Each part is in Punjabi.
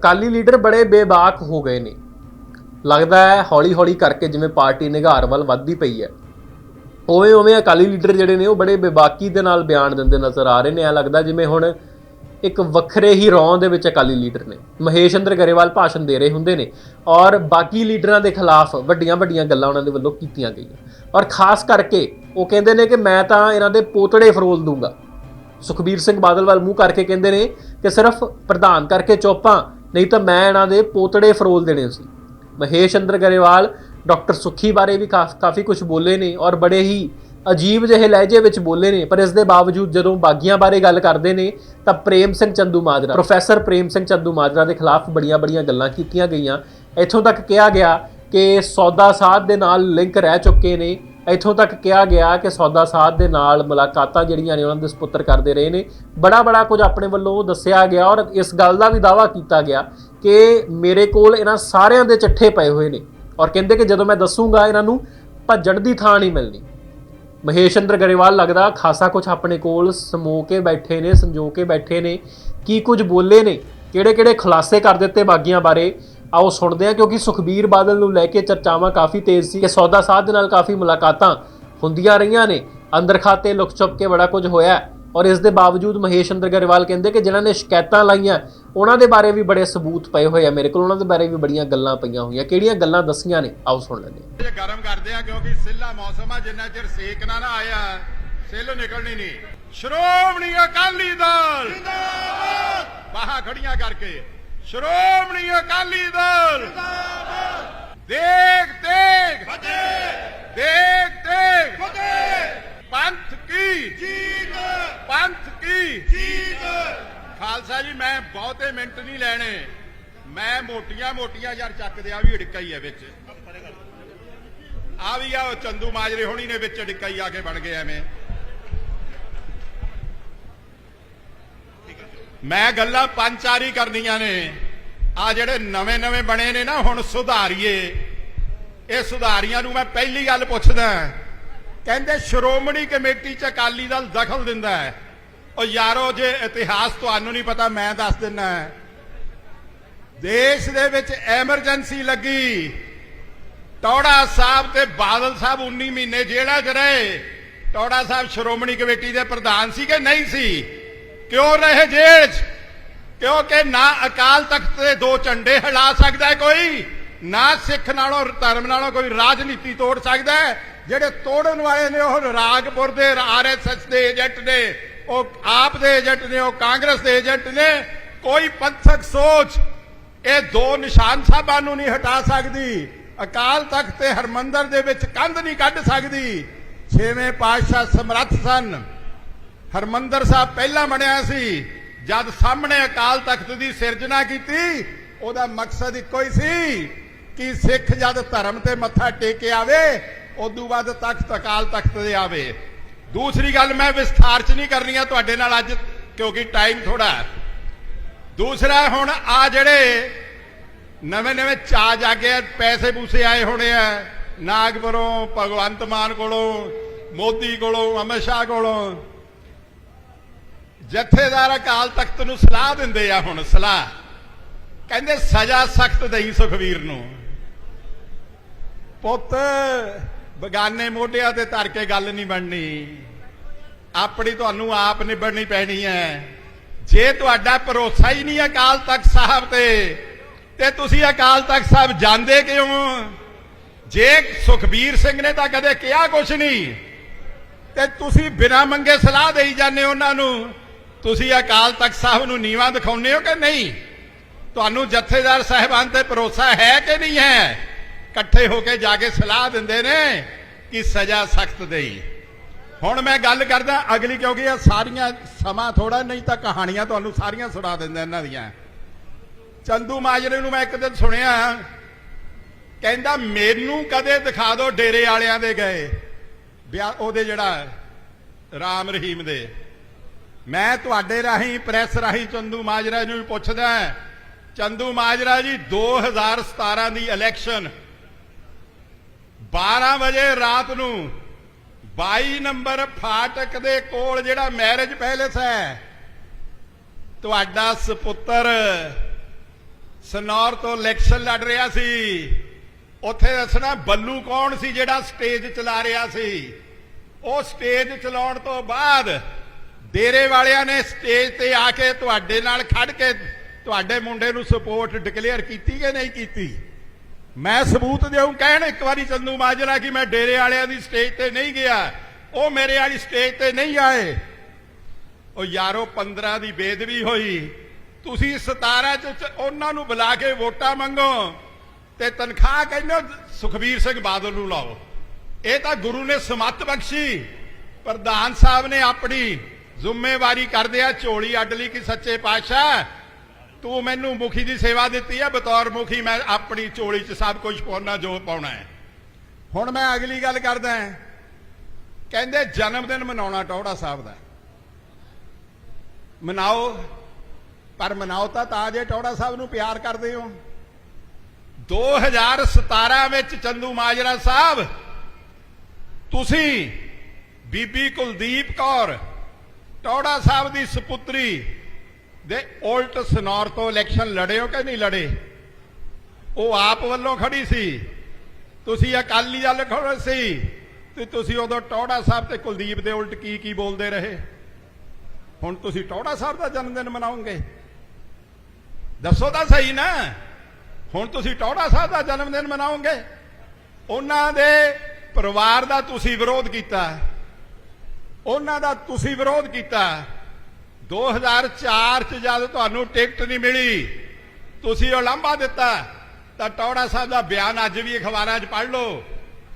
ਅਕਾਲੀ ਲੀਡਰ ਬੜੇ ਬੇਬਾਕ ਹੋ ਗਏ ਨੇ। ਲੱਗਦਾ ਹੈ ਹੌਲੀ-ਹੌਲੀ ਕਰਕੇ ਜਿਵੇਂ ਪਾਰਟੀ ਨਿਗਾਰ ਵੱਲ ਵੱਧਦੀ ਪਈ ਹੈ। ਉਵੇਂ ਉਵੇਂ ਅਕਾਲੀ ਲੀਡਰ ਜਿਹੜੇ ਨੇ ਉਹ ਬੜੇ ਬੇਬਾਕੀ ਦੇ ਨਾਲ ਬਿਆਨ ਦਿੰਦੇ ਨਜ਼ਰ ਆ ਰਹੇ ਨੇ। ਐ ਲੱਗਦਾ ਜਿਵੇਂ ਹੁਣ ਇੱਕ ਵੱਖਰੇ ਹੀ ਰੌਂ ਦੇ ਵਿੱਚ ਅਕਾਲੀ ਲੀਡਰ ਨੇ। ਮਹੇਸ਼ ਅੰਦਰ ਗਰੇਵਾਲ ਭਾਸ਼ਣ ਦੇ ਰਹੇ ਹੁੰਦੇ ਨੇ ਔਰ ਬਾਕੀ ਲੀਡਰਾਂ ਦੇ ਖਿਲਾਫ ਵੱਡੀਆਂ ਵੱਡੀਆਂ ਗੱਲਾਂ ਉਹਨਾਂ ਦੇ ਵੱਲੋਂ ਕੀਤੀਆਂ ਗਈਆਂ। ਔਰ ਖਾਸ ਕਰਕੇ ਉਹ ਕਹਿੰਦੇ ਨੇ ਕਿ ਮੈਂ ਤਾਂ ਇਹਨਾਂ ਦੇ ਪੋਤੜੇ ਫਰੋਲ ਦੂੰਗਾ। ਸੁਖਬੀਰ ਸਿੰਘ ਬਾਦਲ ਵੱਲ ਮੂੰਹ ਕਰਕੇ ਕਹਿੰਦੇ ਨੇ ਕਿ ਸਿਰਫ ਪ੍ਰਧਾਨ ਕਰਕੇ ਚੋਪਾਂ ਨਹੀਂ ਤਾਂ ਮੈਂ ਇਹਨਾਂ ਦੇ ਪੋਤੜੇ ਫਰੋਲ ਦੇਣੇ ਸੀ। ਮਹੇਸ਼ ਚੰਦਰ ਗਰੇਵਾਲ, ਡਾਕਟਰ ਸੁਖੀ ਬਾਰੇ ਵੀ ਕਾਫ- ਕਾਫੀ ਕੁਝ ਬੋਲੇ ਨੇ ਔਰ ਬੜੇ ਹੀ ਅਜੀਬ ਜਿਹੇ ਲਹਿਜੇ ਵਿੱਚ ਬੋਲੇ ਨੇ, ਪਰ ਇਸ ਦੇ ਬਾਵਜੂਦ ਜਦੋਂ ਬਾਗੀਆਂ ਬਾਰੇ ਗੱਲ ਕਰਦੇ ਨੇ ਤਾਂ ਪ੍ਰੇਮ ਸਿੰਘ ਚੰਦੂ ਮਾਜਰਾ, ਪ੍ਰੋਫੈਸਰ ਪ੍ਰੇਮ ਸਿੰਘ ਚੰਦੂ ਮਾਜਰਾ ਦੇ ਖਿਲਾਫ ਬੜੀਆਂ-ਬੜੀਆਂ ਗੱਲਾਂ ਕੀਤੀਆਂ ਗਈਆਂ। ਇੱਥੋਂ ਤੱਕ ਕਿਹਾ ਗਿਆ ਕਿ ਸੌਦਾ ਸਾਧ ਦੇ ਨਾਲ ਲਿੰਕ ਰਹਿ ਚੁੱਕੇ ਨੇ ਇੱਥੋਂ ਤੱਕ ਕਿਹਾ ਗਿਆ ਕਿ ਸੌਦਾ ਸਾਧ ਦੇ ਨਾਲ ਮੁਲਾਕਾਤਾਂ ਜਿਹੜੀਆਂ ਨੇ ਉਹਨਾਂ ਦੇ ਸਪੁੱਤਰ ਕਰਦੇ ਰਹੇ ਨੇ। ਬੜਾ ਬੜਾ ਕੁਝ ਆਪਣੇ ਵੱਲੋਂ ਦੱਸਿਆ ਗਿਆ ਔਰ ਇਸ ਗੱਲ ਦਾ ਵੀ ਦਾਵਾ ਕੀਤਾ ਗਿਆ ਕਿ ਮੇਰੇ ਕੋਲ ਇਹਨਾਂ ਸਾਰਿਆਂ ਦੇ ਚਿੱਠੇ ਪਏ ਹੋਏ ਨੇ। ਔਰ ਕਹਿੰਦੇ ਕਿ ਜਦੋਂ ਮੈਂ ਦੱਸੂਗਾ ਇਹਨਾਂ ਨੂੰ, ਭੱਜਣ ਦੀ ਥਾਂ ਨਹੀਂ ਮਿਲਣੀ। ਮਹੇਸ਼ ਚੰਦਰ ਗਰੇਵਾਲ ਲੱਗਦਾ, ਖਾਸਾ ਕੁਝ ਆਪਣੇ ਕੋਲ ਸਮੋ ਕੇ ਬੈਠੇ ਨੇ, ਸੰਜੋ ਕੇ ਬੈਠੇ ਨੇ, ਕੀ ਕੁਝ ਬੋਲੇ ਨੇ ਕਿਹੜੇ ਕਿਹੜੇ ਖੁਲਾਸੇ ਕਰ ਦਿੱਤੇ ਬਾਗੀਆਂ ਬਾਰੇ ਆਓ ਸੁਣਦੇ ਹਾਂ ਕਿਉਂਕਿ ਸੁਖਬੀਰ ਬਾਦਲ ਨੂੰ ਲੈ ਕੇ ਚਰਚਾਵਾਂ ਕਾਫੀ ਤੇਜ਼ ਸੀ ਕਿ ਸੌਦਾ ਸਾਧ ਦੇ ਨਾਲ ਕਾਫੀ ਮੁਲਾਕਾਤਾਂ ਹੁੰਦੀਆਂ ਰਹੀਆਂ ਨੇ। ਅੰਦਰ ਖਾਤੇ ਲੁਕ ਛੁਪ ਕੇ ਬੜਾ ਕੁਝ ਹੋਇਆ। ਔਰ ਇਸ ਦੇ ਬਾਵਜੂਦ ਮਹੇਸ਼ ਅੰਦਰ ਗਰੇਵਾਲ ਕਹਿੰਦੇ ਕਿ ਜਿਨ੍ਹਾਂ ਨੇ ਸ਼ਿਕਾਇਤਾਂ ਲਾਈਆਂ ਉਹਨਾਂ ਦੇ ਬਾਰੇ ਵੀ ਬੜੇ ਸਬੂਤ ਪਏ ਹੋਏ ਆ ਮੇਰੇ ਕੋਲ ਉਹਨਾਂ ਦੇ ਬਾਰੇ ਵੀ ਬੜੀਆਂ ਗੱਲਾਂ ਪਈਆਂ ਹੋਈਆਂ। ਕਿਹੜੀਆਂ ਗੱਲਾਂ ਦੱਸੀਆਂ ਨੇ? ਆਓ ਸੁਣ ਲੈਂਦੇ ਹਾਂ। ਜੇ ਗਰਮ ਕਰਦੇ ਆ ਕਿਉਂਕਿ ਸਿੱਲਾ ਮੌਸਮ ਆ ਜਿੰਨਾ ਚਿਰ ਸੇਕ ਨਾ ਨਾ ਆਇਆ ਸਿੱਲ ਨਿਕਲਣੀ ਨਹੀਂ। ਸ਼੍ਰੋਮਣੀ ਅਕਾਲੀ ਦਲ। ਜਿੰਦਾਬਾਦ! ਬਾਹਾਂ ਖੜੀਆਂ ਕਰਕੇ। ਸ਼੍ਰੋਮਣੀ ਅਕਾਲੀ ਦਲ। ਦੇਖ ਦੇਖ। ਦੇਖ ਦੇਖ। ਪੰਥ ਕੀ? ਜੀਤ ਪੰਥ ਕੀ? ਜੀਤ ਖਾਲਸਾ ਜੀ, ਮੈਂ ਬਹੁਤੇ ਮਿੰਟ ਨਹੀਂ ਲੈਣੇ। ਮੈਂ ਮੋਟੀਆਂ ਮੋਟੀਆਂ ਯਾਰ ਚੱਕਦੇ ਆ ਵੀ ਢਿੱਕਾ ਹੀ ਹੈ ਵਿੱਚ। ਆ ਵੀ ਆ ਉਹ ਚੰਦੂ ਮਾਜਰੇ ਹੋਣੀ ਨੇ ਵਿੱਚ ਡਿੱਕਾ ਹੀ ਆ ਕੇ ਬਣ ਗਏ ਐਵੇਂ। ਮੈਂ ਗੱਲਾਂ ਪੰਜ ਪੰਚਾਰੀ ਕਰਨੀਆਂ ਨੇ। ਆ ਜਿਹੜੇ ਨਵੇਂ ਨਵੇਂ ਬਣੇ ਨੇ ਨਾ, ਹੁਣ ਸੁਧਾਰੀਏ। ਇਹ ਸੁਧਾਰੀਆਂ ਨੂੰ ਮੈਂ ਪਹਿਲੀ ਗੱਲ ਪੁੱਛਦਾ ਕਹਿੰਦੇ ਸ਼੍ਰੋਮਣੀ ਕਮੇਟੀ ਚ ਅਕਾਲੀ ਦਲ ਦਖਲ ਦਿੰਦਾ ਹੈ। ਉਹ ਯਾਰੋ, ਜੇ ਇਤਿਹਾਸ ਤੁਹਾਨੂੰ ਨਹੀਂ ਪਤਾ, ਮੈਂ ਦੱਸ ਦਿੰਨਾ ਦੇਸ਼ ਦੇ ਵਿੱਚ ਐਮਰਜੈਂਸੀ ਲੱਗੀ। ਟੌੜਾ ਸਾਹਿਬ ਤੇ ਬਾਦਲ ਸਾਹਿਬ 19 ਮਹੀਨੇ ਜੇਲ੍ਹਾਂ 'ਚ ਰਹੇ। ਟੌੜਾ ਸਾਹਿਬ ਸ਼੍ਰੋਮਣੀ ਕਮੇਟੀ ਦੇ ਪ੍ਰਧਾਨ ਸੀ ਕਿ ਨਹੀਂ ਸੀ? ਕਿਉਂ ਰਹੇ ਜੇਲ੍ਹ 'ਚ? ਕਿਉਂਕਿ ਨਾ ਅਕਾਲ ਤਖਤ ਦੇ ਦੋ ਝੰਡੇ ਹਿਲਾ ਸਕਦਾ ਕੋਈ, ਨਾ ਸਿੱਖ ਨਾਲੋਂ, ਧਰਮ ਨਾਲੋਂ ਕੋਈ ਰਾਜਨੀਤੀ ਤੋੜ ਸਕਦਾ ਜਿਹੜੇ ਤੋੜਨ ਵਾਲੇ ਨੇ ਉਹ ਰਾਗਪੁਰ ਦੇ ਆਰਐਸਐਸ ਦੇ ਏਜੰਟ ਨੇ, ਉਹ ਆਪ ਦੇ ਏਜੰਟ ਨੇ, ਉਹ ਕਾਂਗਰਸ ਦੇ ਏਜੰਟ ਨੇ। ਕੋਈ ਪੰਥਕ ਸੋਚ ਇਹ ਦੋ ਨਿਸ਼ਾਨ ਸਾਹਿਬਾਂ ਨੂੰ ਨਹੀਂ ਹਟਾ ਸਕਦੀ। ਅਕਾਲ ਤਖਤ ਤੇ ਹਰਮੰਦਰ ਦੇ ਵਿੱਚ ਕੰਧ ਨਹੀਂ ਕੱਢ ਸਕਦੀ। ਛੇਵੇਂ ਪਾਤਸ਼ਾਹ ਸਮਰੱਥ ਸਨ। ਹਰਮੰਦਰ ਸਾਹਿਬ ਪਹਿਲਾਂ ਬਣਿਆ ਸੀ, ਜਦ ਸਾਹਮਣੇ ਅਕਾਲ ਤਖਤ ਦੀ ਸਿਰਜਣਾ ਕੀਤੀ, ਉਹਦਾ ਮਕਸਦ ਇੱਕੋ ਹੀ ਸੀ ਕਿ ਸਿੱਖ ਜਦ ਧਰਮ ਤੇ ਮੱਥਾ ਟੇਕ ਕੇ ਆਵੇ, ਉਦੋਂ ਬਾਅਦ ਤਖਤ ਅਕਾਲ ਤਖਤ ਦੇ ਆਵੇ। ਦੂਸਰੀ ਗੱਲ ਮੈਂ ਵਿਸਥਾਰ ਚ ਨਹੀਂ ਕਰਨੀ ਆ ਤੁਹਾਡੇ ਨਾਲ ਅੱਜ, ਕਿਉਂਕਿ ਟਾਈਮ ਥੋੜਾ ਹੈ। ਦੂਸਰਾ ਹੁਣ ਆ ਜਿਹੜੇ ਨਵੇਂ ਨਵੇਂ ਚਾ ਜਾਗੇ ਪੈਸੇ ਪੂਸੇ ਆਏ ਹੋਣੇ ਆ, ਨਾਗਪੁਰੋਂ ਭਗਵੰਤ ਮਾਨ ਕੋਲੋਂ, ਮੋਦੀ ਕੋਲੋਂ, ਅਮਿਤ ਸ਼ਾਹ ਕੋਲੋਂ ਜਥੇਦਾਰ ਅਕਾਲ ਤਖਤ ਨੂੰ ਸਲਾਹ ਦਿੰਦੇ ਆ ਹੁਣ, ਸਲਾਹ। ਕਹਿੰਦੇ ਸਜ਼ਾ ਸਖਤ ਦੇਈ ਸੁਖਵੀਰ ਨੂੰ। ਪੁੱਤ, ਬਗਾਨੇ ਮੋਢਿਆਂ ਤੇ ਧਰ ਕੇ ਗੱਲ ਨਹੀਂ ਬਣਨੀ। ਆਪਣੀ ਤੁਹਾਨੂੰ ਆਪ ਨਿਬੜਨੀ ਪੈਣੀ ਹੈ ਜੇ ਤੁਹਾਡਾ ਭਰੋਸਾ ਹੀ ਨਹੀਂ ਅਕਾਲ ਤਖਤ ਸਾਹਿਬ ਤੇ ਤੇ ਤੁਸੀਂ ਅਕਾਲ ਤਖਤ ਸਾਹਿਬ ਜਾਂਦੇ ਕਿਉਂ? ਜੇ ਸੁਖਬੀਰ ਸਿੰਘ ਨੇ ਤਾਂ ਕਦੇ ਕਿਹਾ ਕੁਛ ਨਹੀਂ। ਤੇ ਤੁਸੀਂ ਬਿਨਾਂ ਮੰਗੇ ਸਲਾਹ ਦੇਈ ਜਾਂਦੇ ਉਹਨਾਂ ਨੂੰ। ਤੁਸੀਂ ਅਕਾਲ ਤਖਤ ਸਾਹਿਬ ਨੂੰ ਨੀਵਾਂ ਦਿਖਾਉਂਦੇ ਹੋ ਕਿ ਨਹੀਂ? ਤੁਹਾਨੂੰ ਜਥੇਦਾਰ ਸਾਹਿਬਾਨ ਤੇ ਭਰੋਸਾ ਹੈ ਕਿ ਨਹੀਂ ਹੈ? ਇਕੱਠੇ ਹੋ ਕੇ ਜਾ ਕੇ ਸਲਾਹ ਦਿੰਦੇ ਨੇ ਕਿ ਸਜ਼ਾ ਸਖਤ ਦੇਈ। ਹੁਣ ਮੈਂ ਗੱਲ ਕਰਦਾ, ਅਗਲੀ ਕਿਉਂਕਿ ਇਹ ਸਾਰੀਆਂ ਸਮਾਂ ਥੋੜਾ ਨਹੀਂ ਤਾਂ ਕਹਾਣੀਆਂ ਤੁਹਾਨੂੰ ਸਾਰੀਆਂ ਸੁਣਾ ਦਿੰਦਾ ਇਹਨਾਂ ਦੀਆਂ। ਚੰਦੂ ਮਾਜਰੇ ਨੂੰ ਮੈਂ ਇੱਕ ਦਿਨ ਸੁਣਿਆ, ਕਹਿੰਦਾ, ਮੈਨੂੰ ਕਦੇ ਦਿਖਾ ਦਿਓ ਡੇਰੇ ਵਾਲਿਆਂ ਦੇ ਗਏ, ਵਿਆਹ ਉਹਦੇ ਜਿਹੜਾ ਰਾਮ ਰਹੀਮ ਦੇ। ਮੈਂ ਤੁਹਾਡੇ ਰਾਹੀਂ, ਪ੍ਰੈਸ ਰਾਹੀਂ ਚੰਦੂ ਮਾਜਰਾ ਨੂੰ ਵੀ ਪੁੱਛਦਾ ਚੰਦੂ ਮਾਜਰਾ ਜੀ 2017 ਦੀ ਇਲੈਕਸ਼ਨ 12 ਵਜੇ ਰਾਤ ਨੂੰ 22 ਨੰਬਰ ਫਾਟਕ ਦੇ ਕੋਲ ਜਿਹੜਾ ਮੈਰਿਜ ਪੈਲੇਸ ਹੈ, ਤੁਹਾਡਾ ਸੁਪੁੱਤਰ ਸਨੌਰ ਤੋਂ ਇਲੈਕਸ਼ਨ ਲੜ ਰਿਹਾ ਸੀ। ਉੱਥੇ ਦੱਸਣਾ ਬੱਲੂ ਕੌਣ ਸੀ ਜਿਹੜਾ ਸਟੇਜ ਚਲਾ ਰਿਹਾ ਸੀ? ਉਹ ਸਟੇਜ ਚਲਾਉਣ ਤੋਂ ਬਾਅਦ ਡੇਰੇ ਵਾਲਿਆਂ ਨੇ ਸਟੇਜ ਤੇ ਆ ਕੇ ਤੁਹਾਡੇ ਨਾਲ ਖੜ ਕੇ ਤੁਹਾਡੇ ਮੁੰਡੇ ਨੂੰ ਸਪੋਰਟ ਡਿਕਲੇਅਰ ਕੀਤੀ ਕਿ ਨਹੀਂ ਕੀਤੀ? ਮੈਂ ਸਬੂਤ ਦੇਉਂ ਕਹਿਣ ਇੱਕ ਵਾਰੀ ਚੰਦੂ ਮਾਜਰਾ ਕਿ ਮੈਂ ਡੇਰੇ ਵਾਲਿਆਂ ਦੀ ਸਟੇਜ ਤੇ ਨਹੀਂ ਗਿਆ। ਉਹ ਮੇਰੇ ਵਾਲੀ ਸਟੇਜ ਤੇ ਨਹੀਂ ਆਏ। ਉਹ ਯਾਰੋ 15 ਦੀ ਬੇਦਬੀ ਹੋਈ। ਤੁਸੀਂ 17 ਚ ਚ ਉਹਨਾਂ ਨੂੰ ਬੁਲਾ ਕੇ ਵੋਟਾਂ ਮੰਗੋ ਤੇ ਤਨਖਾਹ ਕਹਿੰਦੇ ਹੋ, ਸੁਖਬੀਰ ਸਿੰਘ ਬਾਦਲ ਨੂੰ ਲਾਓ। ਇਹ ਤਾਂ ਗੁਰੂ ਨੇ ਸਮੱਤ ਬਖਸ਼ੀ। ਪ੍ਰਧਾਨ ਸਾਹਿਬ ਨੇ ਆਪਣੀ ਜ਼ਿੰਮੇਵਾਰੀ ਕਰਦੇ ਆ, ਝੋਲੀ ਅੱਡ ਲਈ ਕਿ ਸੱਚੇ ਪਾਤਸ਼ਾਹ। ਤੂੰ ਮੈਨੂੰ ਮੁਖੀ ਦੀ ਸੇਵਾ ਦਿੱਤੀ ਹੈ ਬਤੌਰ ਮੁਖੀ ਮੈਂ ਆਪਣੀ ਝੋਲੀ 'ਚ ਸਭ ਕੁਝ ਪਾਉਣਾ, ਜੋ ਪਾਉਣਾ ਹੈ। ਹੁਣ ਮੈਂ ਅਗਲੀ ਗੱਲ ਕਰਦਾ ਹਾਂ। ਕਹਿੰਦੇ ਜਨਮ ਦਿਨ ਮਨਾਉਣਾ ਟੌੜਾ ਸਾਹਿਬ ਦਾ। ਮਨਾਓ, ਪਰ ਮਨਾਓ ਤਾਂ ਤਾਂ ਜੇ ਟੌੜਾ ਸਾਹਿਬ ਨੂੰ ਪਿਆਰ ਕਰਦੇ ਹੋ। 2017 ਵਿੱਚ ਚੰਦੂ ਮਾਜਰਾ ਸਾਹਿਬ, ਤੁਸੀਂ ਬੀਬੀ ਕੁਲਦੀਪ ਕੌਰ ਟੌੜਾ ਸਾਹਿਬ ਦੀ ਸੁਪੁੱਤਰੀ ਦੇ ਉਲਟ ਸਨੌਰ ਤੋਂ ਇਲੈਕਸ਼ਨ ਲੜੇ ਹੋ ਕਿ ਨਹੀਂ ਲੜੇ? ਉਹ ਆਪ ਵੱਲੋਂ ਖੜੀ ਸੀ। ਤੁਸੀਂ ਅਕਾਲੀ ਦਲ ਖੜੇ ਸੀ ਤੇ ਤੁਸੀਂ ਉਦੋਂ ਟੌੜਾ ਸਾਹਿਬ ਤੇ ਕੁਲਦੀਪ ਦੇ ਉਲਟ ਕੀ ਕੀ ਬੋਲਦੇ ਰਹੇ? ਹੁਣ ਤੁਸੀਂ ਟੌੜਾ ਸਾਹਿਬ ਦਾ ਜਨਮ ਦਿਨ ਮਨਾਓਗੇ। ਦੱਸੋ ਤਾਂ ਸਹੀ ਨਾ। ਹੁਣ ਤੁਸੀਂ ਟੌੜਾ ਸਾਹਿਬ ਦਾ ਜਨਮ ਦਿਨ ਮਨਾਓਗੇ। ਉਹਨਾਂ ਦੇ ਪਰਿਵਾਰ ਦਾ ਤੁਸੀਂ ਵਿਰੋਧ ਕੀਤਾ। ਉਹਨਾਂ ਦਾ ਤੁਸੀਂ ਵਿਰੋਧ ਕੀਤਾ। 2004 ਚ ਜਦ ਤੁਹਾਨੂੰ ਟਿਕਟ ਨਹੀਂ ਮਿਲੀ, ਤੁਸੀਂ ਉਹ ਲਾਂਭਾ ਦਿੱਤਾ। ਤਾਂ ਟੌੜਾ ਸਾਹਿਬ ਦਾ ਬਿਆਨ ਅੱਜ ਵੀ ਅਖਬਾਰਾਂ 'ਚ ਪੜ੍ਹ ਲਓ।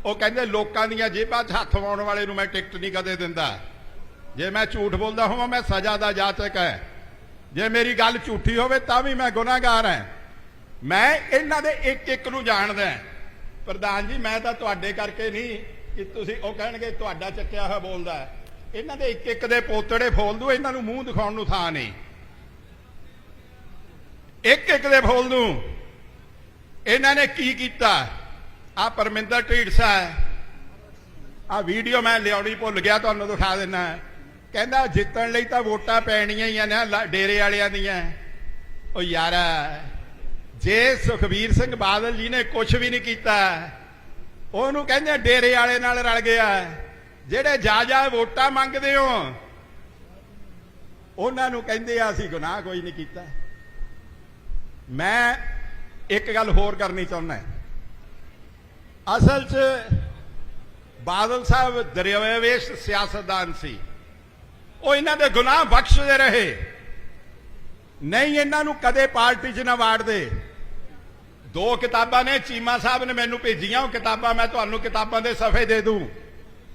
ਉਹ ਕਹਿੰਦੇ, ਲੋਕਾਂ ਦੀਆਂ ਜੇਬਾਂ 'ਚ ਹੱਥ ਪਾਉਣ ਵਾਲੇ ਨੂੰ ਮੈਂ ਟਿਕਟ ਨਹੀਂ ਕਦੇ ਦਿੰਦਾ। ਜੇ ਮੈਂ ਝੂਠ ਬੋਲਦਾ ਹੋਵਾਂ, ਮੈਂ ਸਜ਼ਾ ਦਾ ਜਾਚਕ ਹੈ। ਜੇ ਮੇਰੀ ਗੱਲ ਝੂਠੀ ਹੋਵੇ, ਤਾਂ ਵੀ ਮੈਂ ਗੁਨਾਹਗਾਰ ਹਾਂ। ਮੈਂ ਇਹਨਾਂ ਦੇ ਇੱਕ ਇੱਕ ਨੂੰ ਜਾਣਦਾ ਪ੍ਰਧਾਨ ਜੀ, ਮੈਂ ਤਾਂ ਤੁਹਾਡੇ ਕਰਕੇ ਨਹੀਂ ਕਿ ਤੁਸੀਂ ਉਹ ਕਹਿਣਗੇ, ਤੁਹਾਡਾ ਚੱਕਿਆ ਹੋਇਆ ਬੋਲਦਾ ਹੈ। ਇਹਨਾਂ ਦੇ ਇੱਕ ਇੱਕ ਦੇ ਪੋਤੜੇ ਫੋਲ ਦੂ ਇਹਨਾਂ ਨੂੰ ਮੂੰਹ ਦਿਖਾਉਣ ਨੂੰ ਥਾਂ ਨਹੀਂ। ਇੱਕ ਇੱਕ ਦੇ ਫੋਲ ਦੂ ਇਹਨਾਂ ਨੇ ਕੀ ਕੀਤਾ? ਆ ਪਰਮਿੰਦਰ ਢੀਡਸਾ ਆ ਵੀਡੀਓ ਮੈਂ ਲਿਆਉਣੀ ਭੁੱਲ ਗਿਆ, ਤੁਹਾਨੂੰ ਦਿਖਾ ਦਿੰਨਾ। ਕਹਿੰਦਾ, ਜਿੱਤਣ ਲਈ ਤਾਂ ਵੋਟਾਂ ਪੈਣੀਆਂ ਹੀ ਆ ਨਾ ਡੇਰੇ ਵਾਲਿਆਂ ਦੀਆਂ। ਉਹ ਯਾਰ, ਜੇ ਸੁਖਬੀਰ ਸਿੰਘ ਬਾਦਲ ਜੀ ਨੇ ਕੁਝ ਵੀ ਨਹੀਂ ਕੀਤਾ, ਉਹਨੂੰ ਕਹਿੰਦੇ ਡੇਰੇ ਵਾਲੇ ਨਾਲ ਰਲ ਗਿਆ। ਜਿਹੜੇ ਜਾ ਜਾ ਵੋਟਾਂ ਮੰਗਦੇ ਹੋ, ਉਹਨਾਂ ਨੂੰ ਕਹਿੰਦੇ ਆ, ਅਸੀਂ ਗੁਨਾਹ ਕੋਈ ਨਹੀਂ ਕੀਤਾ। ਮੈਂ ਇੱਕ ਗੱਲ ਹੋਰ ਕਰਨੀ ਚਾਹੁੰਦਾ ਅਸਲ 'ਚ ਬਾਦਲ ਸਾਹਿਬ ਦਰਿਆਵੇਸ਼ ਸਿਆਸਤਦਾਨ ਸੀ। ਉਹ ਇਹਨਾਂ ਦੇ ਗੁਨਾਹ ਬਖਸ਼ਦੇ ਰਹੇ। ਨਹੀਂ ਇਹਨਾਂ ਨੂੰ ਕਦੇ ਪਾਰਟੀ 'ਚ ਨਾ ਵਾੜਦੇ। ਦੋ ਕਿਤਾਬਾਂ ਨੇ, ਚੀਮਾ ਸਾਹਿਬ ਨੇ ਮੈਨੂੰ ਭੇਜੀਆਂ, ਉਹ ਕਿਤਾਬਾਂ ਮੈਂ ਤੁਹਾਨੂੰ ਕਿਤਾਬਾਂ ਦੇ ਸਫ਼ੇ ਦੇ ਦੂੰ।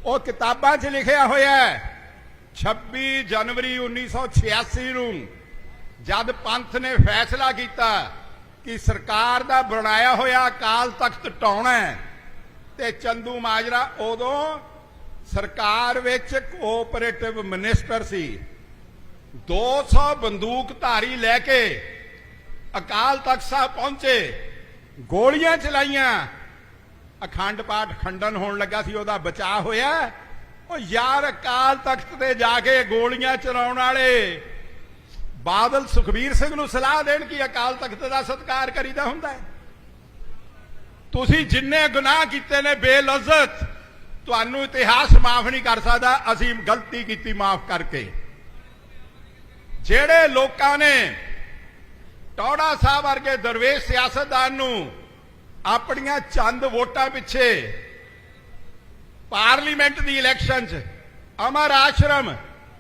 ਉਹ ਕਿਤਾਬਾਂ 'ਚ ਲਿਖਿਆ ਹੋਇਆ ਹੈ। 26 ਜਨਵਰੀ 1986 ਨੂੰ ਜਦ ਪੰਥ ਨੇ ਫੈਸਲਾ ਕੀਤਾ ਕਿ ਸਰਕਾਰ ਦਾ ਬਣਾਇਆ ਹੋਇਆ ਅਕਾਲ ਤਖਤ ਢਾਉਣਾ ਤੇ ਚੰਦੂ ਮਾਜਰਾ ਉਦੋਂ ਸਰਕਾਰ ਵਿੱਚ ਕੋਆਪਰੇਟਿਵ ਮਿਨਿਸਟਰ ਸੀ। 200 ਬੰਦੂਕ ਧਾਰੀ ਲੈ ਕੇ ਅਕਾਲ ਤਖਤ ਸਾਹਿਬ ਪਹੁੰਚੇ, ਗੋਲੀਆਂ ਚਲਾਈਆਂ ਅਖੰਡ ਪਾਠ ਖੰਡਨ ਹੋਣ ਲੱਗਾ ਸੀ, ਉਹਦਾ ਬਚਾਅ ਹੋਇਆ। ਉਹ ਯਾਰ ਅਕਾਲ ਤਖਤ ਤੇ ਜਾ ਕੇ ਗੋਲੀਆਂ ਚਲਾਉਣ ਵਾਲੇ ਬਾਦਲ ਸੁਖਬੀਰ ਸਿੰਘ ਨੂੰ ਸਲਾਹ ਦੇਣ ਕਿ ਅਕਾਲ ਤਖਤ ਦਾ ਸਤਿਕਾਰ ਕਰੀਦਾ ਹੁੰਦਾ ਹੈ। ਤੁਸੀਂ ਜਿੰਨੇ ਗੁਨਾਹ ਕੀਤੇ ਨੇ ਬੇਲਜ਼ਤ, ਤੁਹਾਨੂੰ ਇਤਿਹਾਸ ਮਾਫ ਨਹੀਂ ਕਰ ਸਕਦਾ, ਅਸੀਂ ਗਲਤੀ ਕੀਤੀ ਮਾਫ ਕਰਕੇ। ਜਿਹੜੇ ਲੋਕਾਂ ਨੇ ਟੌੜਾ ਸਾਹਿਬ ਵਰਗੇ ਦਰਵੇਸ਼ ਸਿਆਸਤਦਾਨ ਨੂੰ ਆਪਣੀਆਂ ਚੰਦ ਵੋਟਾਂ ਪਿੱਛੇ ਪਾਰਲੀਮੈਂਟ ਦੀ ਇਲੈਕਸ਼ਨ 'ਚ ਅਮਰ ਆਸ਼ਰਮ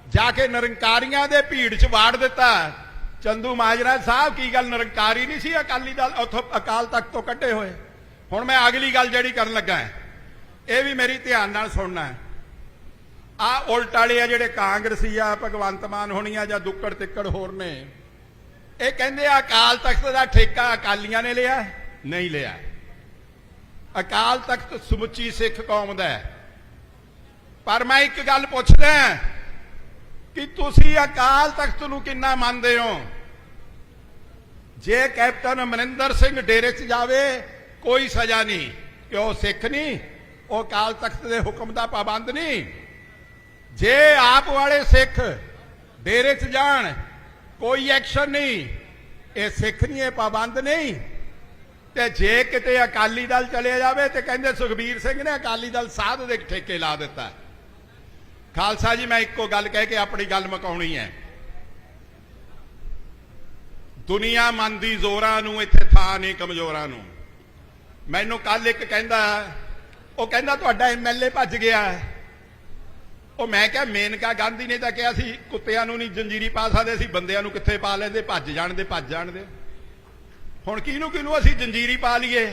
ਜਾ ਕੇ ਨਿਰੰਕਾਰੀਆਂ ਦੇ ਭੀੜ 'ਚ ਵਾੜ ਦਿੱਤਾ। ਚੰਦੂ ਮਾਜਰਾ ਸਾਹਿਬ ਕੀ ਗੱਲ ਨਿਰੰਕਾਰੀ ਨਹੀਂ ਸੀ? ਅਕਾਲੀ ਦਲ ਉੱਥੋਂ ਅਕਾਲ ਤਖਤ ਤੋਂ ਕੱਢੇ ਹੋਏ। ਹੁਣ ਮੈਂ ਅਗਲੀ ਗੱਲ ਜਿਹੜੀ ਕਰਨ ਲੱਗਾ ਹਾਂ, ਇਹ ਵੀ ਮੇਰੀ ਧਿਆਨ ਨਾਲ ਸੁਣਨਾ ਹੈ। ਆ ਉਲਟ ਵਾਲੇ ਆ ਜਿਹੜੇ ਕਾਂਗਰਸੀ ਆ ਭਗਵੰਤ ਮਾਨ ਹੋਣੀ ਆ ਜਾਂ ਦੁੱਕੜ ਤਿੱਕੜ ਹੋਰ ਨੇ ਇਹ ਕਹਿੰਦੇ ਆ ਅਕਾਲ ਤਖਤ ਦਾ ਠੇਕਾ ਅਕਾਲੀਆਂ ਨੇ ਲਿਆ ਨਹੀਂ ਲਿਆ। ਅਕਾਲ ਤਖਤ ਸਮੁੱਚੀ ਸਿੱਖ ਕੌਮ ਦਾ ਹੈ। ਪਰ ਮੈਂ ਇੱਕ ਗੱਲ ਪੁੱਛਦਾ ਕਿ ਤੁਸੀਂ ਅਕਾਲ ਤਖਤ ਨੂੰ ਕਿੰਨਾ ਮੰਨਦੇ ਹੋ? ਜੇ ਕੈਪਟਨ ਅਮਰਿੰਦਰ ਸਿੰਘ ਡੇਰੇ 'ਚ ਜਾਵੇ, ਕੋਈ ਸਜ਼ਾ ਨਹੀਂ, ਕਿ ਉਹ ਸਿੱਖ ਨਹੀਂ, ਉਹ ਅਕਾਲ ਤਖਤ ਦੇ ਹੁਕਮ ਦਾ ਪਾਬੰਦ ਨਹੀਂ। ਜੇ ਆਪ ਵਾਲੇ ਸਿੱਖ ਡੇਰੇ 'ਚ ਜਾਣ, ਕੋਈ ਐਕਸ਼ਨ ਨਹੀਂ, ਇਹ ਸਿੱਖ ਨਹੀਂ ਇਹ ਪਾਬੰਦ ਨਹੀਂ। ਤੇ ਜੇ ਕਿਤੇ ਅਕਾਲੀ ਦਲ ਚਲੇ ਜਾਵੇ ਤੇ ਕਹਿੰਦੇ ਸੁਖਬੀਰ ਸਿੰਘ ਨੇ ਅਕਾਲੀ ਦਲ ਸਾਧ ਦੇ ਠੇਕੇ ਲਾ ਦਿੱਤਾ। ਖਾਲਸਾ ਜੀ, ਮੈਂ ਇੱਕੋ ਗੱਲ ਕਹਿ ਕੇ ਆਪਣੀ ਗੱਲ ਮੁਕਾਉਣੀ ਹੈ। ਦੁਨੀਆ ਮੰਨਦੀ ਜ਼ੋਰਾਂ ਨੂੰ, ਇੱਥੇ ਥਾਂ ਨਹੀਂ ਕਮਜ਼ੋਰਾਂ ਨੂੰ। ਮੈਨੂੰ ਕੱਲ ਇੱਕ ਕਹਿੰਦਾ, ਉਹ ਕਹਿੰਦਾ ਤੁਹਾਡਾ ਐਮਐਲਏ ਭੱਜ ਗਿਆ। ਉਹ ਮੈਂ ਕਿਹਾ, ਮੇਨਕਾ ਗਾਂਧੀ ਨੇ ਤਾਂ ਕਿਹਾ ਸੀ, ਕੁੱਤਿਆਂ ਨੂੰ ਨਹੀਂ ਜੰਜੀਰੀ ਪਾ ਸਕਦੇ ਸੀ ਬੰਦਿਆਂ ਨੂੰ ਕਿੱਥੇ ਪਾ ਲੈਂਦੇ? ਭੱਜ ਜਾਣ ਦੇ, ਭੱਜ ਜਾਣਦੇ ਹੁਣ ਕਿਹਨੂੰ ਕਿਹਨੂੰ ਅਸੀਂ ਜੰਜੀਰੀ ਪਾ ਲਈਏ?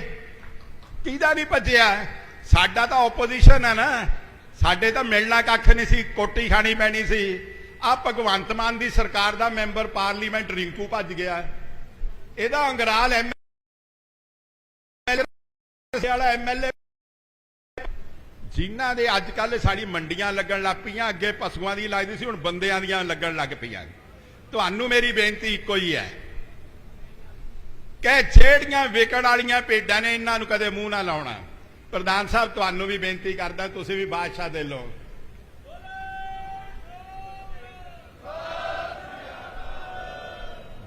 ਕਿਹਦਾ ਨਹੀਂ ਭੱਜਿਆ? ਸਾਡਾ ਤਾਂ ਆਪੋਜੀਸ਼ਨ ਹੈ ਨਾ। ਸਾਡੇ ਤਾਂ ਮਿਲਣਾ ਕੱਖ ਨਹੀਂ ਸੀ, ਕੋਟੀ ਖਾਣੀ ਪੈਣੀ ਸੀ। ਆ ਭਗਵੰਤ ਮਾਨ ਦੀ ਸਰਕਾਰ ਦਾ ਮੈਂਬਰ ਪਾਰਲੀਮੈਂਟ ਰਿੰਕੂ ਭੱਜ ਗਿਆ। ਇਹਦਾ ਅੰਗਰਾਲ ਐਮ ਵਾਲਾ ਐਮਐਲਏ ਜਿਨ੍ਹਾਂ ਦੇ ਅੱਜ ਕੱਲ ਸਾਡੀ ਮੰਡੀਆਂ ਲੱਗਣ ਲੱਗ ਪਈਆਂ, ਅੱਗੇ ਪਸ਼ੂਆਂ ਦੀ ਲੱਗਦੀ ਸੀ, ਹੁਣ ਬੰਦਿਆਂ ਦੀਆਂ ਲੱਗਣ ਲੱਗ ਪਈਆਂ। ਤੁਹਾਨੂੰ ਮੇਰੀ ਬੇਨਤੀ ਇੱਕੋ ਹੀ ਹੈ। ਕਿ ਜਿਹੜੀਆਂ ਵਿਕਣ ਵਾਲੀਆਂ ਭੇਡਾਂ ਨੇ, ਇਹਨਾਂ ਨੂੰ ਕਦੇ ਮੂੰਹ ਨਾ ਲਾਉਣਾ। ਪ੍ਰਧਾਨ ਸਾਹਿਬ, ਤੁਹਾਨੂੰ ਵੀ ਬੇਨਤੀ ਕਰਦਾ, ਤੁਸੀਂ ਵੀ ਬਾਦਸ਼ਾਹ ਦੇ ਲੋ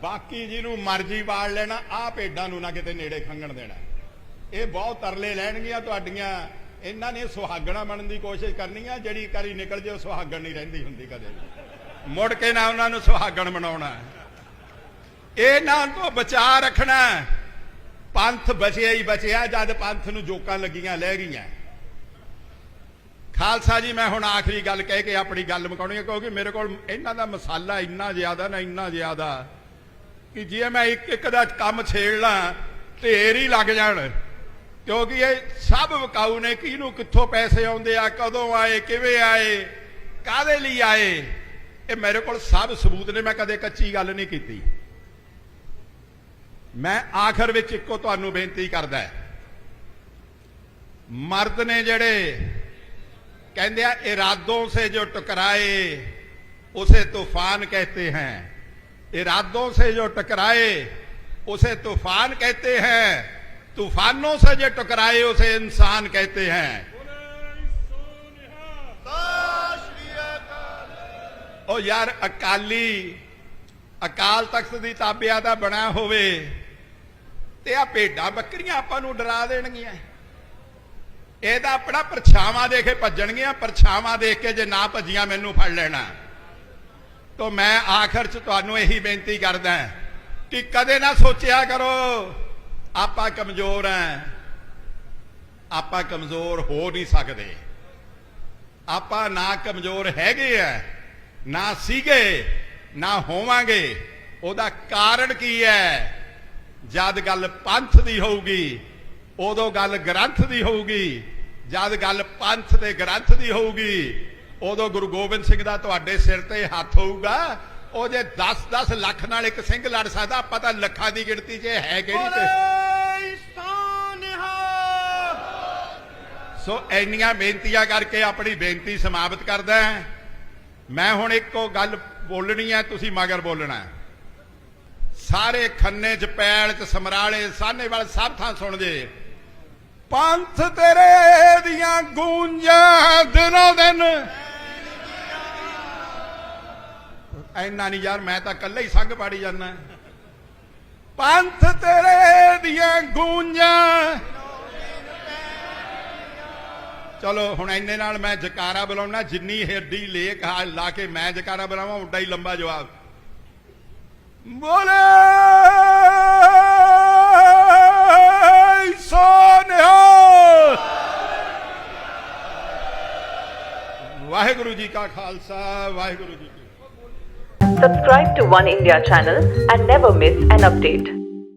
ਬਾਕੀ ਜਿਹਨੂੰ ਮਰਜ਼ੀ ਵਾੜ ਲੈਣਾ, ਆਹ ਭੇਡਾਂ ਨੂੰ ਨਾ ਕਿਤੇ ਨੇੜੇ ਖੰਗਣ ਦੇਣਾ। ਇਹ ਬਹੁਤ ਤਰਲੇ ਲੈਣਗੀਆਂ ਤੁਹਾਡੀਆਂ। ਇਹਨਾਂ ਨੇ ਸੁਹਾਗਣਾ ਬਣਨ ਦੀ ਕੋਸ਼ਿਸ਼ ਕਰਨੀ ਆ, ਜਿਹੜੀ ਕਰੀ ਨਿਕਲ ਜੇ ਸੁਹਾਗਣ ਨਹੀਂ ਰਹਿੰਦੀ ਹੁੰਦੀ ਕਦੇ ਮੁੜ ਕੇ ਨਾ ਉਹਨਾਂ ਨੂੰ ਸੁਹਾਗਣ ਬਣਾਉਣਾ। ਇਹਨਾਂ ਤੋਂ ਬਚਾ ਰੱਖਣਾ ਪੰਥ ਬਚਿਆ ਹੀ ਬਚਿਆ, ਜਦ ਪੰਥ ਨੂੰ ਜੋਕਾਂ ਲੱਗੀਆਂ, ਲੈ ਗਈਆਂ। ਖਾਲਸਾ ਜੀ, ਮੈਂ ਹੁਣ ਆਖਰੀ ਗੱਲ ਕਹਿ ਕੇ ਆਪਣੀ ਗੱਲ ਮੁਕਾਉਣੀ ਹੈ, ਕਿਉਂਕਿ ਮੇਰੇ ਕੋਲ ਇਹਨਾਂ ਦਾ ਮਸਾਲਾ ਇੰਨਾ ਜ਼ਿਆਦਾ ਨਾ, ਇੰਨਾ ਜ਼ਿਆਦਾ ਕਿ ਜੇ ਮੈਂ ਇੱਕ ਇੱਕ ਦਾ ਕੰਮ ਛੇੜ ਲਾਂ ਢੇਰ ਹੀ ਲੱਗ ਜਾਣ। ਕਿਉਂਕਿ ਇਹ ਸਭ ਵਿਕਾਊ ਨੇ, ਕਿਹਨੂੰ ਕਿੱਥੋਂ ਪੈਸੇ ਆਉਂਦੇ ਆ, ਕਦੋਂ ਆਏ, ਕਿਵੇਂ ਆਏ ਕਾਦੇ ਲਈ ਆਏ, ਇਹ ਮੇਰੇ ਕੋਲ ਸਭ ਸਬੂਤ ਨੇ, ਮੈਂ ਕਦੇ ਕੱਚੀ ਗੱਲ ਨਹੀਂ ਕੀਤੀ। ਮੈਂ ਆਖਰ ਵਿੱਚ ਇੱਕੋ ਤੁਹਾਨੂੰ ਬੇਨਤੀ ਕਰਦਾ ਮਰਦ ਨੇ ਜਿਹੜੇ ਕਹਿੰਦੇ ਆ, ਇਰਾਦੋਂ ਸੇ ਜੋ ਟਕਰਾਏ, ਉਸੇ ਤੂਫਾਨ ਕਹਤੇ ਹੈ। ਇਰਾਦੋਂ ਸੇ ਜੋ ਟਕਰਾਏ, ਉਸੇ ਤੂਫਾਨ कहते ਹੈ। तूफानों ਸੇ जो टकराए ਉਸੇ ਇਨਸਾਨ कहते ਹੈ। ਉਹ ਯਾਰ ਅਕਾਲੀ, ਅਕਾਲ ਤਖਤ ਦੀ ਤਾਬਿਆ ਦਾ ਬਣਾ ਹੋਵੇ ਤੇ ਆ ਭੇਡਾਂ ਬੱਕਰੀਆਂ ਆਪਾਂ ਨੂੰ ਡਰਾ ਦੇਣਗੀਆਂ। ਇਹ ਤਾਂ ਆਪਣਾ ਪਰਛਾਵਾਂ ਦੇ ਕੇ ਭੱਜਣਗੀਆਂ, ਪਰਛਾਵਾਂ ਦੇਖ ਕੇ ਜੇ ਨਾ ਭੱਜੀਆਂ ਮੈਨੂੰ ਫੜ ਲੈਣਾ। ਤਾਂ ਮੈਂ ਆਖਰ ਚ ਤੁਹਾਨੂੰ ਇਹੀ ਬੇਨਤੀ ਕਰਦਾ ਕਿ ਕਦੇ ਨਾ ਸੋਚਿਆ ਕਰੋ, ਆਪਾਂ ਕਮਜ਼ੋਰ ਆ ਆਪਾਂ ਕਮਜ਼ੋਰ ਹੋ ਨਹੀਂ ਸਕਦੇ। ਆਪਾਂ ਨਾ ਕਮਜ਼ੋਰ ਹੈਗੇ ਆ, ਨਾ ਸੀਗੇ, ਨਾ ਹੋਵਾਂਗੇ। ਉਹਦਾ ਕਾਰਨ ਕੀ ਹੈ? ਜਦ ਗੱਲ ਪੰਥ ਦੀ ਹੋਊਗੀ ਉਦੋਂ ਗੱਲ ਗ੍ਰੰਥ ਦੀ ਹੋਊਗੀ ਜਦ ਗੱਲ ਪੰਥ ਤੇ ਗ੍ਰੰਥ ਦੀ ਹੋਊਗੀ ਉਦੋਂ ਗੁਰੂ ਗੋਬਿੰਦ ਸਿੰਘ ਦਾ ਤੁਹਾਡੇ ਸਿਰ ਤੇ ਹੱਥ ਹੋਊਗਾ ਉਹ ਜੇ 10-10 ਲੱਖ ਨਾਲ ਇੱਕ ਸਿੰਘ ਲੜ ਸਕਦਾ ਆਪਾਂ ਤਾਂ ਲੱਖਾਂ ਦੀ ਗਿਣਤੀ 'ਚ ਹੈ ਕਿਹੜੀ ਤੇ ਸੋ ਇੰਨੀਆਂ ਬੇਨਤੀਆਂ ਕਰਕੇ ਆਪਣੀ ਬੇਨਤੀ ਸਮਾਪਤ ਕਰਦਾ। ਮੈਂ ਹੁਣ ਇੱਕੋ ਗੱਲ ਬੋਲਣੀ ਹੈ ਤੁਸੀਂ ਮਗਰ ਬੋਲਣਾ ਹੈ। ਸਾਰੇ ਖੰਨੇ ਚ ਪੈਲ ਚ ਸਮਰਾਲੇ ਸਾਹਨੇਵਾਲ ਸਭ ਥਾਂ ਸੁਣ ਜੇ ਪੰਥ ਤੇਰੇ ਦੀਆਂ ਗੂੰਜਾਂ ਦਿਨੋਂ ਦਿਨ। ਐਨਾ ਨਹੀਂ ਯਾਰ, ਮੈਂ ਤਾਂ ਇਕੱਲੇ ਹੀ ਸੰਗ ਪਾੜੀ ਜਾਂਦਾ। ਪੰਥ ਤੇਰੇ ਦੀਆਂ ਗੂੰਜਾਂ। ਚਲੋ, ਹੁਣ ਇੰਨੇ ਨਾਲ ਮੈਂ ਜਕਾਰਾ ਬੁਲਾਉਣਾ, ਜਿੰਨੀ ਹੱਡੀ ਲੇਖ ਆ, ਲਾ ਕੇ ਮੈਂ ਜਕਾਰਾ ਬੁਲਾਵਾਂ ਉੱਡਾ ਹੀ ਲੰਬਾ ਜਵਾਬ। ਬੋਲੇ ਸੋਨਿਆ ਵਾਹਿਗੁਰੂ ਜੀ ਕਾ ਖਾਲਸਾ ਵਾਹਿਗੁਰੂ ਜੀ ਕੀ ਫਤਿਹ Subscribe to One India channel and never miss an update.